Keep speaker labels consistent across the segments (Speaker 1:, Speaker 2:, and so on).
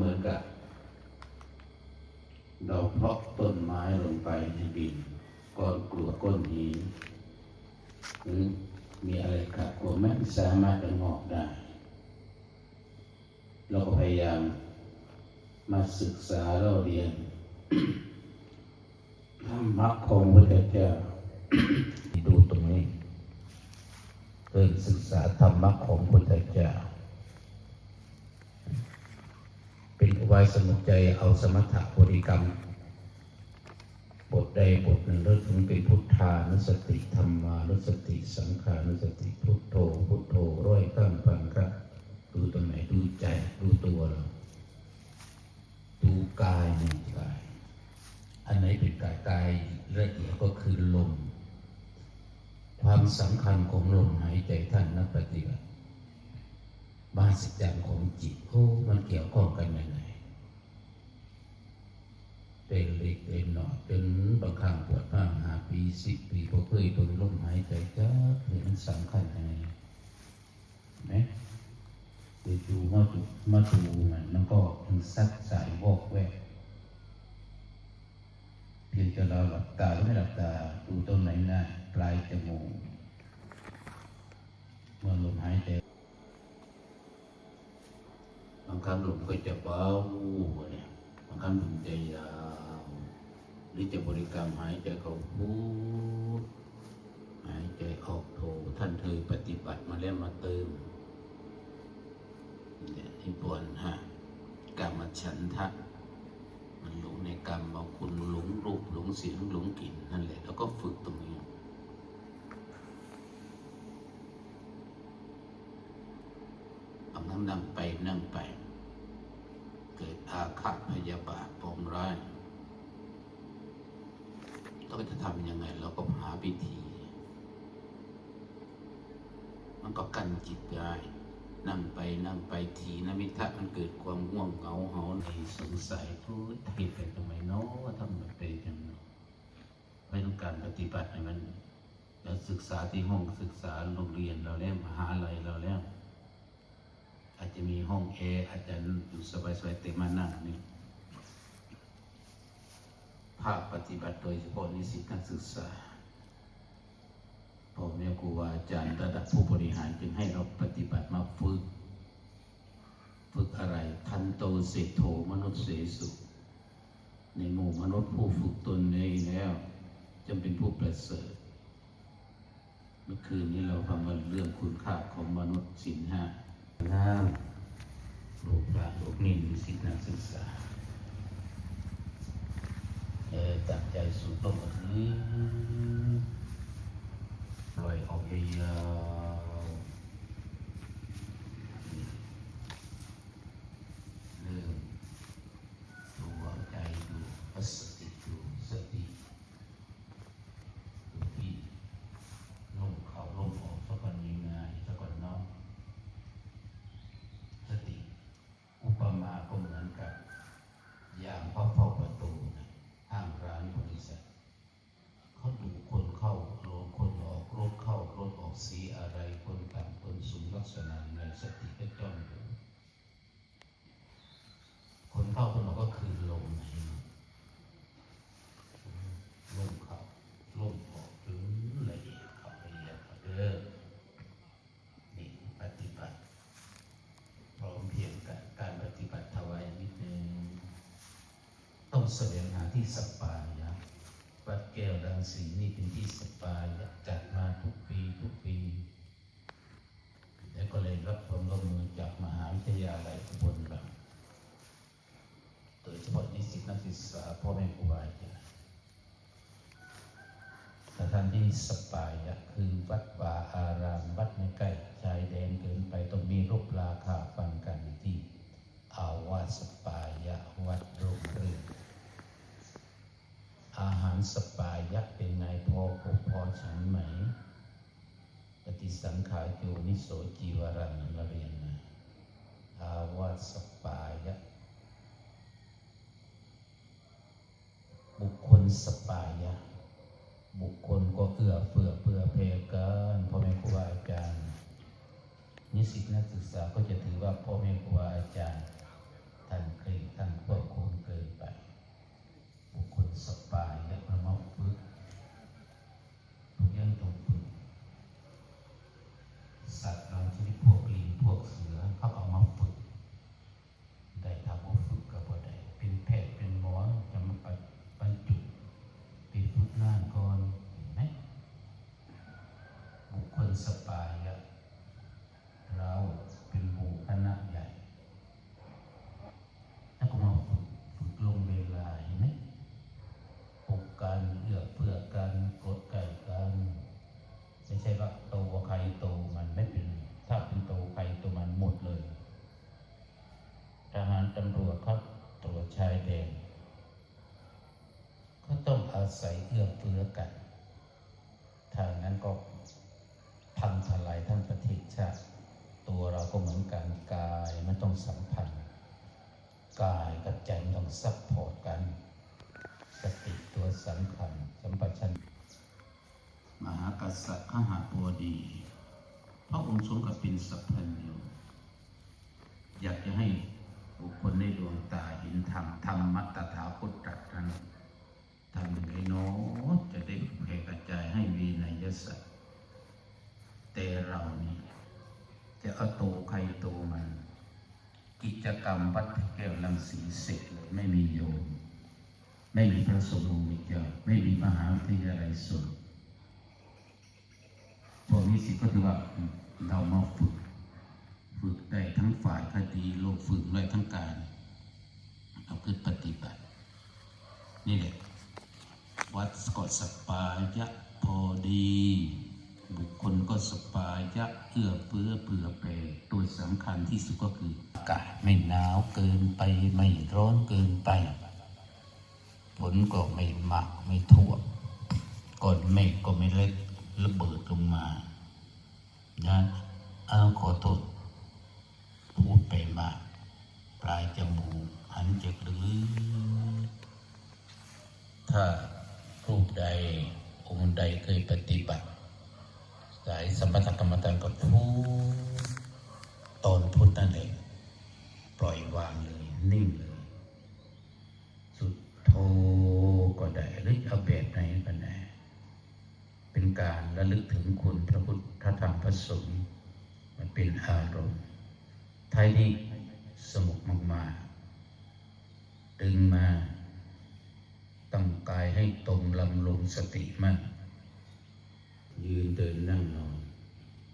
Speaker 1: เหมือนกับ เราเพาะต้นไม้ลงไปในดินก้อนกลัวก้อนหินหรือมีอะไรขัดขวางไม่สามารถจะงอกได้ เราก็พยายามมาศึกษาเราเรียนธรรมะของพระเจ้าดูตรงนี้เริ่มศึกษาธรรมะของพระเจ้า เป็นอุบายสมุใจเอาสมถะบริกรรม บทใดบทหนึ่งเริ่มถึงเป็นพุทธานุสติธรรมานุสติ สังขานุสติพุทโธ พุทโธร้อยข้างพันครับดูตรงไหนดูใจดูตัวเราดูกายในกาย อันไหนเป็นกายกายละเอียดก็คือลม ความสำคัญของลมหายใจท่านนักปฏิบัติ บาสิจารย์ของจิตโอ้มันเกี่ยวข้องกันยังไงเป็นเล็กเป็นหน่อยจนบางครั้งปวดมากหาปีสิบปีพอเคยตัวลมหายใจจ้าคือมันสำคัญยังไงเนไหมไปดูมาดูมาดูมันมันก็มันซัดสายวอกแวกเพียงแต่เราหลับตาหรือไม่หลับตาดูตรงไหนหน้าปลายจมูกเมื่อลมหายใจบางครั้งลมก็จะเบาเนี่ยบางครั้งลมจะยาวหรือจะบริกรรมหายใจเข้าพูดหายใจออกโทท่านเคยปฏิบัติมาแล้วมาเติมเนี่ยที่ปวนฮะกรรมฉันทะ มันหลงในกรรมบางคนหลงรูปหลงเสียงหลงกลิ่นนั่นแหละแล้วก็ฝึกตรงนี้เอานั่งนั่งไปนั่งไป เกิดอาฆาตพยาบาทปองร้าย เราก็จะทำยังไง เราก็หาวิธี มันก็กันจิตได้ นั่งไปนั่งไปทีนมิทะมันเกิดความง่วงเหงาเหาในสงสัยพูดผิดไปทำไมเนาะทำไมเป็นอย่างเนาะไม่ต้องการปฏิบัติให้มันเราศึกษาที่ห้องศึกษาโรงเรียนเราแล้วมหาลัยเราแล้ว อาจจะมีห้องแอร์อาจจะอยู่สบายๆแต่มานั่งนี่ ภาคปฏิบัติโดยเฉพาะนิสิตนักศึกษาพ่อแม่ครูบาอาจารย์ระดับผู้บริหารจึงให้เราปฏิบัติมาฝึก ฝึกอะไร ทันโตเสโถมนุษย์เสสุ ในหมู่มนุษย์ผู้ฝึกตนเองแล้วจำเป็นผู้ประเสริฐ เมื่อคืนนี้เราฟังกันเรื่องคุณค่าของมนุษย์สินห้าน้ำลูกหลานลูกนินสิทธินักศึกษา เออจับใจสู่ตรงนี้ปล่อยออกยาวๆเริ่มตัวใจดูพัสติดูสติดูที่ลมเข้าลมออกสักวันยังไงสักวันเน้องสติ อุปมาก็เหมือนกับยามเฝ้าเฝ้าประตูนะห้างร้านบริษัท เขาดูคนเข้ารถคนออกรถเข้ารถออก สีอะไรคนต่ำคนสูงลักษณะในสติก็จ้องดูคนเข้าคนออกก็คือลมเองลมเข้าลมออกถึงละเอียดเข้าละเอียดเข้าเด้อนี่ปฏิบัติ พร้อมเพียงกันการปฏิบัติถวายนิดนึงต้องแสวงหาที่สปายะวัดแก้วดังสีนี่เป็นที่สปายะจัดมาทุกปีทุกปี แล้วก็เลยรับความร่วมมือจากมหาวิทยาลัยอุบลรัตน์โดยเฉพาะนิสิตนัก ศึกษาพ่อแม่ครูบาอาจารย์สถานที่สปายะคือวัดวาอารามวัดไม่ใกล้ชายแดนเกินไปต้องมีรูปราคาฟังกันที่อาวาสสปายะวัดโรงเรือนอาหารสปายะเป็นไงพอปกพอฉันไหม ปฏิสังขารโยนิโสจีวรังมาเรียนนะอาวาสปายะ บุคคลสปายะ บุคคลก็เอื้อเฟื้อเพื่อเพกันพ่อแม่ครูบาอาจารย์นิสิตนักศึกษาก็จะถือว่าพ่อแม่ครูบาอาจารย์ท่านเคยท่าน นสปายะ เราเป็นหมู่คณะใหญ่ถ้าก็มาฝึกฝึกลงเวลาเห็นไหมปกกันเอื้อเพื่อกันกดไก่กันไม่ใช่ว่าโตใครโตมันไม่เป็น ถ้าเป็นโตใครโตมันหมดเลย ทหารตำรวจเขาตรวจชายแดนก็ต้องอาศัยเอื้อเฟื้อกันถ้างั้นก็ ต้องสัมพันธ์กายกับใจต้องซัพพอร์ตกัน สติตัวสำคัญสัมปชัญญะมหากษัตริย์ขหาบดีพระองค์ทรงกับเป็นสัพพัญญูอยากจะให้บุคคลในดวงตาเห็นธรรมธรรมมัตถาคตตรัสนั้นทำยังไงเนาะจะได้แผ่กระจายให้วีนยสัตว์แต่เรานี่จะเอาโตใครโตมัน กิจกรรมวัดพระแก้วลังสีเสร็จเลยไม่มีโยม ไม่มีพระสงฆ์องค์เจ้าไม่มีมหาวิทยาลัยสงฆ์พวกนี้สิก็ถือว่าเรามาฝึก ฝึกได้ทั้งฝ่ายคดีโลกฝึกได้ทั้งการเอาคือปฏิบัติ นี่แหละ วัดก็สปายะพอดี บุคคลก็สปายะเอื้อเฟื้อเผื่อแผ่ำคัญที่สุดก็คืออากาศไม่หนาวเกินไปไม่ร้อนเกินไปฝนก็ไม่มากไม่ท่วมก้อนเมฆก็ไม่เล็กระเบิดลงมานะเอาขอโทษพูดไปมากปลายจมูกหันจากลึกถ้ารูปใดองค์ใดเคยปฏิบัติ สายสัมปทกรรมฐานก็พูด ตอนพุทธนั่นเองปล่อยวางเลย นิ่งเลย สุดโทก็ได้หรือเอาแบบไหนก็ได้เป็นการระลึกถึงคุณพระพุทธธรรมพระสงฆ์มันเป็นอารมณ์ไทยนี้สงบมากๆดึงมาตั้งกายให้ตรงลำลงสติมั่นยืนเดินนั่งนอน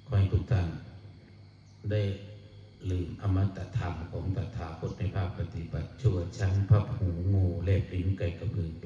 Speaker 1: ขอให้ทุกท่านได้ ลืมอมตะธรรมของตถาคตในภาคปฏิบัติชั่วชั้นพระหูงูเล็บลิ้นไก่กระบือเด้